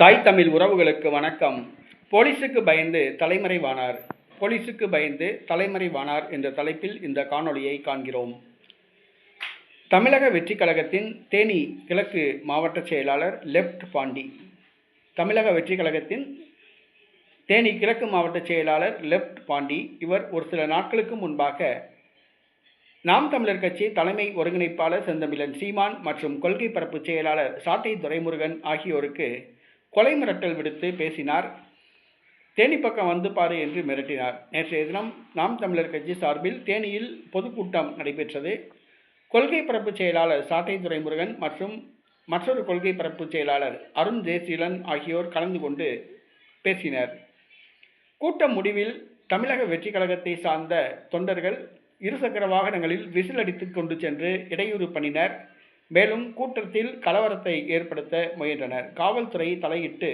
தாய் தமிழ் உறவுகளுக்கு வணக்கம். போலீசுக்கு பயந்து தலைமறைவானார் போலீசுக்கு பயந்து தலைமறைவானார் என்ற தலைப்பில் இந்த காணொளியை காண்கிறோம். தமிழக வெற்றிக் கழகத்தின் தேனி கிழக்கு மாவட்ட செயலாளர் லெப்ட் பாண்டி. தமிழக வெற்றிக் கழகத்தின் தேனி கிழக்கு மாவட்ட செயலாளர் லெப்ட் பாண்டி. இவர் ஒரு சில நாட்களுக்கு முன்பாக நாம் தமிழர் கட்சி தலைமை ஒருங்கிணைப்பாளர் செந்தமிழன் சீமான் மற்றும் கொள்கை பரப்பு செயலாளர் சாட்டை துரைமுருகன் ஆகியோருக்கு கொலை மிரட்டல் விடுத்து பேசினார். தேனி பக்கம் வந்து பாரு என்று மிரட்டினார். நேற்றைய தினம் நாம் தமிழர் கட்சி சார்பில் தேனியில் பொதுக்கூட்டம் நடைபெற்றது. கொள்கை பரப்பு செயலாளர் சாட்டை துரைமுருகன் மற்றும் மற்றொரு கொள்கை பரப்பு செயலாளர் அருண் ஜெயசீலன் ஆகியோர் கலந்து கொண்டு பேசினர். கூட்டம் முடிவில் தமிழக வெற்றி கழகத்தை சார்ந்த தொண்டர்கள் இருசக்கர வாகனங்களில் விசில் அடித்து கொண்டு சென்று இடையூறு பண்ணினர். மேலும் கூட்டத்தில் கலவரத்தை ஏற்படுத்த முயன்றனர். காவல்துறை தலையிட்டு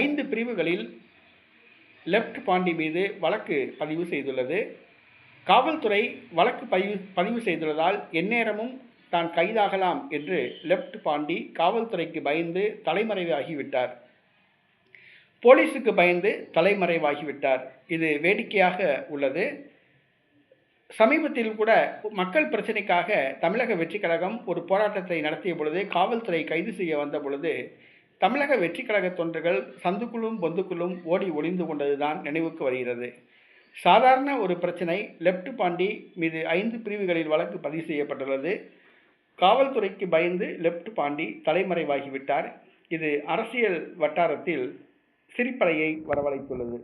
ஐந்து பிரிவுகளில் லெப்ட் பாண்டி மீது வழக்கு பதிவு செய்துள்ளது. காவல்துறை வழக்கு பதிவு பதிவு செய்துள்ளதால் எந்நேரமும் தான் கைதாகலாம் என்று லெப்ட் பாண்டி காவல்துறைக்கு பயந்து தலைமறைவாகிவிட்டார். போலீஸுக்கு பயந்து தலைமறைவாகிவிட்டார். இது வேடிக்கையாக உள்ளது. சமீபத்தில் கூட மக்கள் பிரச்சனைக்காக தமிழக வெற்றி கழகம் ஒரு போராட்டத்தை நடத்திய பொழுது காவல்துறை கைது செய்ய வந்த பொழுது தமிழக வெற்றி கழக தொண்டர்கள் சந்துக்குள்ளும் பொந்துக்குள்ளும் ஓடி ஒளிந்து கொண்டதுதான் நினைவுக்கு வருகிறது. சாதாரண ஒரு பிரச்சனை லெப்ட் பாண்டி மீது ஐந்து பிரிவுகளில் வழக்கு பதிவு செய்யப்பட்டுள்ளது. காவல்துறைக்கு பயந்து லெப்ட் பாண்டி தலைமறைவாகிவிட்டார் இது அரசியல் வட்டாரத்தில் சிரிப்பலையை வரவழைத்துள்ளது.